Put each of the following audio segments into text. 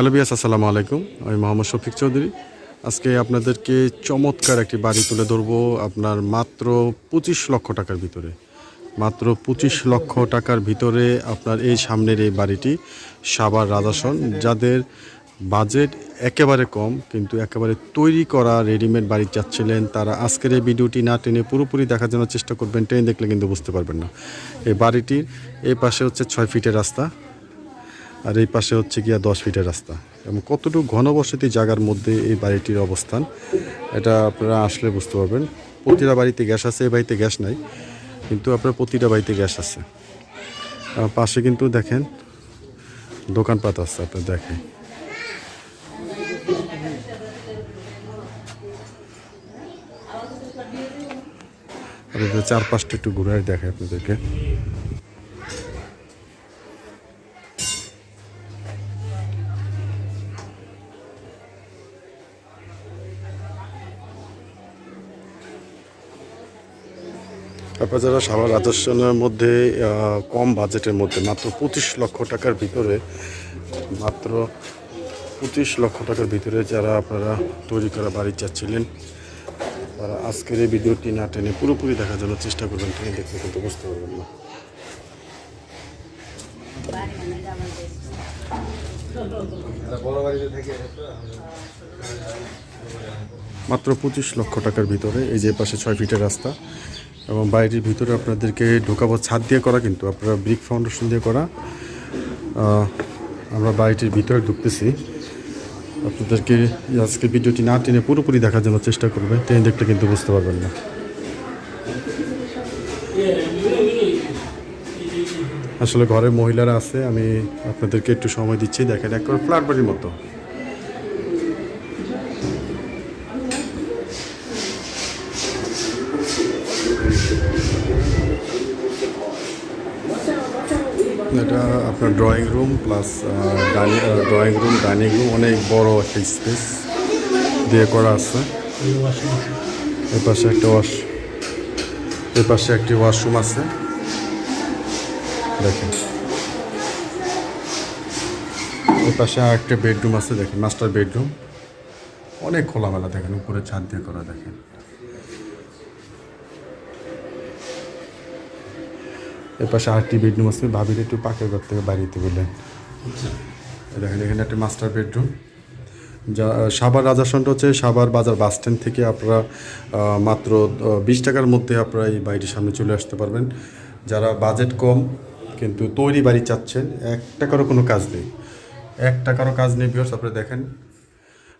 Hello বিয়াস, আসসালামু আলাইকুম। আমি মোহাম্মদ শফিক চৌধুরী। আজকে আপনাদেরকে চমৎকার একটি বাড়ি তুলে ধরবো আপনার মাত্র পঁচিশ লক্ষ টাকার ভিতরে। মাত্র পঁচিশ লক্ষ টাকার ভিতরে আপনার এই সামনের এই বাড়িটি সাবার রাজাসন যাদের বাজেট একেবারে কম, কিন্তু একেবারে তৈরি করা রেডিমেড বাড়ি চাচ্ছিলেন, তারা আজকের এই ভিডিওটি না টেনে পুরোপুরি দেখার জন্য চেষ্টা করবেন। ট্রেন দেখলে কিন্তু বুঝতে পারবেন না। এই বাড়িটির এই পাশে হচ্ছে ছয় ফিটের রাস্তা আর এই পাশে হচ্ছে গিয়া দশ ফিটের রাস্তা। এবং কতটুকু ঘনবসতি জায়গার মধ্যে এই বাড়িটির অবস্থান, এটা আপনারা আসলে বুঝতে পারবেন। প্রতিটা বাড়িতে গ্যাস আছে, এই বাড়িতে গ্যাস নাই, কিন্তু আপনার প্রতিটা বাড়িতে গ্যাস আছে। পাশে কিন্তু দেখেন, দোকানপাট আছে, আপনার দেখেন। চারপাশটা একটু ঘুরে দেখায় আপনাদেরকে। আপনার যারা সাভার রাজস্থানের মধ্যে কম বাজেটের মধ্যে, মাত্র পঁচিশ লক্ষ টাকার ভিতরে, মাত্র পঁচিশ লক্ষ টাকার ভিতরে যারা আপনারা তৈরি করা বাড়ি চাচ্ছিলেন, তারা আজকের এই ভিডিওটি না টেনে পুরোপুরি দেখার জন্য চেষ্টা করবেন, টেনে দেখলে কিন্তু বুঝতে পারবেন না। মাত্র পঁচিশ লক্ষ টাকার ভিতরে, এই যে পাশে ছয় ফিটের রাস্তা এবং বাড়িটির ভিতরে আপনাদেরকে ঢোকাবো ছাদ দিয়ে করা, কিন্তু আপনারা ব্রিক ফাউন্ডেশন দিয়ে করা। আমরা বাড়িটির ভিতরে ঢুকতেছি। আপনাদেরকে আজকে ভিডিওটি না টেনে পুরোপুরি দেখার জন্য চেষ্টা করবে টেনে দেখতে কিন্তু বুঝতে পারবেন না। আসলে ঘরে মহিলারা আছে, আমি আপনাদেরকে একটু সময় দিচ্ছি, দেখেন, একবার ফ্ল্যাট বাড়ির মতো। এটা আপনার drawing room plus drawing room dining room অনেক বড় একটা স্পেস দিয়ে করা আছে। এপাশে একটা ওয়াশ এর পাশে একটি ওয়াশরুম আছে। দেখেন। এপাশে পাশে আর একটা বেডরুম আছে, দেখেন মাস্টার বেডরুম অনেক খোলামেলা, দেখেন, উপরে ছাদ দিয়ে করা, দেখেন। এর পাশে আরেকটি বেডরুম আছে ভাবির একটু পাকের ঘর থেকে বাড়িতে বললেন এই দেখেন এখানে একটা মাস্টার বেডরুম যা সাভার রাজাসনটা হচ্ছে সাভার বাজার বাস স্ট্যান্ড থেকে আপনারা মাত্র বিশ টাকার মধ্যে আপনারা এই বাড়িটির সামনে চলে আসতে পারবেন। যারা বাজেট কম কিন্তু তৈরি বাড়ি চাচ্ছেন এক টাকারও কোনো কাজ নেই। এক টাকারও কাজ নেই বিয়র্স আপনারা দেখেন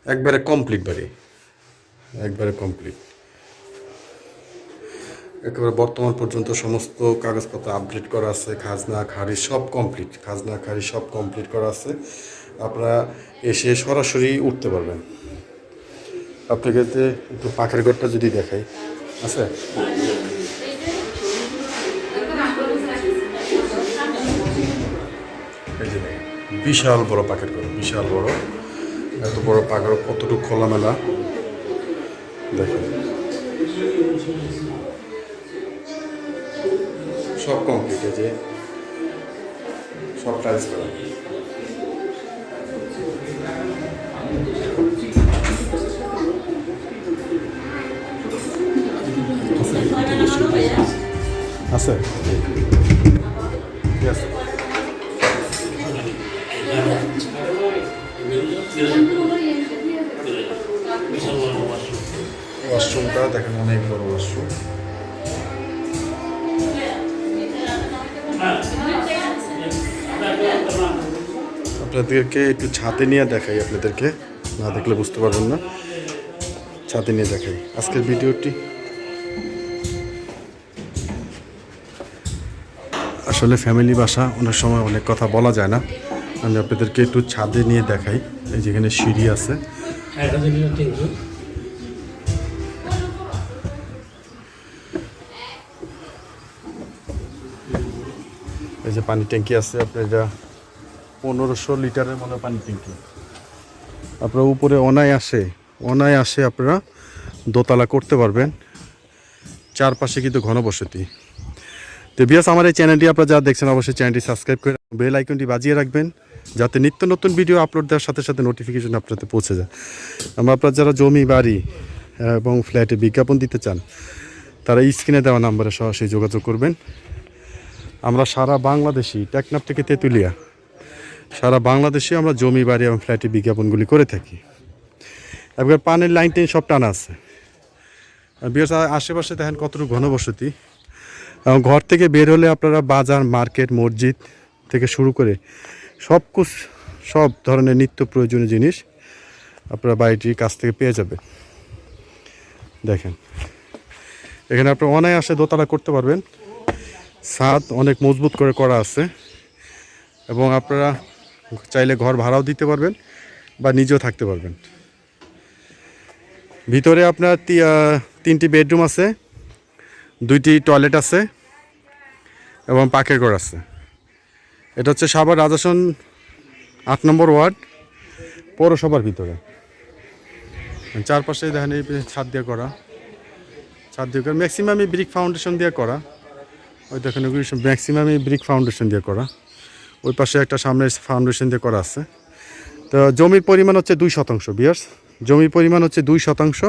একবারে কমপ্লিট বাড়ি। একবারে কমপ্লিট একেবারে বর্তমান পর্যন্ত সমস্ত কাগজপত্র আপডেট করা আছে, খাজনা খারি সব কমপ্লিট খাজনা খারি সব কমপ্লিট করা আছে। আপনারা এসে সরাসরি উঠতে পারবেন। আপনাকে একটু পাখের ঘরটা যদি দেখাই, আছে? বিশাল বড় পাখের ঘর, বিশাল বড়। এত বড় পাখের কতটুকু খোলামেলা? দেখেন। সব কমপ্লিট যে সব টাইলস করা আছে. ওয়াশরুমটা দেখেন অনেক বড় ওয়াশরুম আপনাদেরকে একটু ছাদে নিয়ে দেখাই, আপনাদেরকে। না দেখলে বুঝতে পারবেন না। ছাদে নিয়ে দেখাই। আজকের ভিডিওটি আসলে ফ্যামিলি বাসা, অনেক সময় অনেক কথা বলা যায় না। আমি আপনাদেরকে একটু ছাদে নিয়ে দেখাই। এই যেখানে সিঁড়ি আছে। এই যে পানি ট্যাঙ্কি আছে, আপনার এটা পনেরোশো লিটারের মতো পানি ট্যাঙ্কি আপনার উপরে অনায় আসে অনায় আসে আপনারা দোতলা করতে পারবেন। চারপাশে কিন্তু ঘনবসতি। তো বিয়াস আমার এই চ্যানেলটি আপনারা যারা দেখছেন, অবশ্যই চ্যানেলটি সাবস্ক্রাইব করে বেল আইকনটি বাজিয়ে রাখবেন, যাতে নিত্য নতুন ভিডিও আপলোড দেওয়ার সাথে সাথে নোটিফিকেশন আপনাদের পৌঁছে যায়। আমরা আপনার যারা জমি, বাড়ি এবং ফ্ল্যাটে বিজ্ঞাপন দিতে চান, তারা স্ক্রিনে দেওয়া নাম্বারে সরাসরি যোগাযোগ করবেন। আমরা সারা বাংলাদেশি টেকনাফ থেকে তেঁতুলিয়া সারা বাংলাদেশে আমরা জমি, বাড়ি এবং ফ্ল্যাটে বিজ্ঞাপনগুলি করে থাকি। এবার পানির লাইন টেন সব টানা আছে। বিকজ আশেপাশে দেখেন কতটুকু ঘনবসতি। এবং ঘর থেকে বের হলে আপনারা বাজার, মার্কেট, মসজিদ থেকে শুরু করে সব কুছ সব ধরনের নিত্য প্রয়োজনীয় জিনিস আপনারা বাড়িটির কাছ থেকে পেয়ে যাবে। দেখেন। এখানে আপনারা অনায়াসে দোতলা করতে পারবেন। ছাদ অনেক মজবুত করে করা আছে। এবং আপনারা চাইলে ঘর ভাড়াও দিতে পারবেন বা নিজেও থাকতে পারবেন। ভিতরে আপনার তিনটি বেডরুম আছে, দুইটি টয়লেট আছে এবং পাকের ঘর আছে। এটা হচ্ছে সাভার রাজাসন আট নম্বর ওয়ার্ড, পৌরসভার ভিতরে। চারপাশে দেখেন এই ছাদ দিয়ে করা। ছাদ দিয়ে করা। ম্যাক্সিমামই ব্রিক ফাউন্ডেশন দিয়ে করা। ওই দেখেন ম্যাক্সিমামই ব্রিক ফাউন্ডেশন দিয়ে করা। ওই পাশে একটা সামনে ফাউন্ডেশন দিয়ে করা আছে। তো জমির পরিমাণ হচ্ছে দুই শতাংশ বিয়ার্স জমির পরিমাণ হচ্ছে দুই শতাংশ।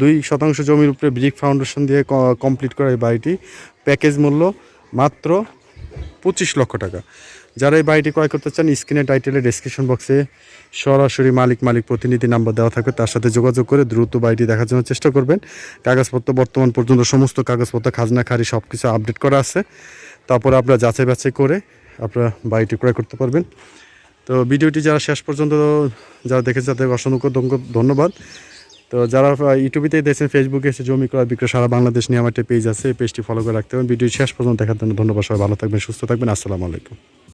দুই শতাংশ জমির উপরে ব্রিক ফাউন্ডেশন দিয়ে কমপ্লিট করা এই বাড়িটি। প্যাকেজ মূল্য মাত্র পঁচিশ লক্ষ টাকা। যারা এই বাড়িটি ক্রয় করতে চান, স্ক্রিনে টাইটেলের ডিসক্রিপশন বক্সে সরাসরি মালিক মালিক প্রতিনিধি নাম্বার দেওয়া থাকবে। তার সাথে যোগাযোগ করে দ্রুত বাড়িটি দেখার জন্য চেষ্টা করবেন। কাগজপত্র বর্তমান পর্যন্ত সমস্ত কাগজপত্র, খাজনা খারি সব কিছু আপডেট করা আছে। তারপরে আপনারা যাচাই বাছাই করে আপনারা বাড়িটি ক্রয় করতে পারবেন। তো ভিডিওটি যারা শেষ পর্যন্ত যারা দেখেছে তাদের অসংখ্য ধন্য- ধন্যবাদ। তো যারা ইউটিউবেতেই দেখছেন ফেসবুকে এসে জমি ক্রয় বিক্রয় সারা বাংলাদেশ নিয়ে আমার একটা পেজ আছে পেজটি ফলো করে রাখতে হবে ভিডিও শেষ পর্যন্ত দেখার জন্য ধন্যবাদ, সবাই ভালো থাকবেন, সুস্থ থাকবেন, আসসালামু আলাইকুম।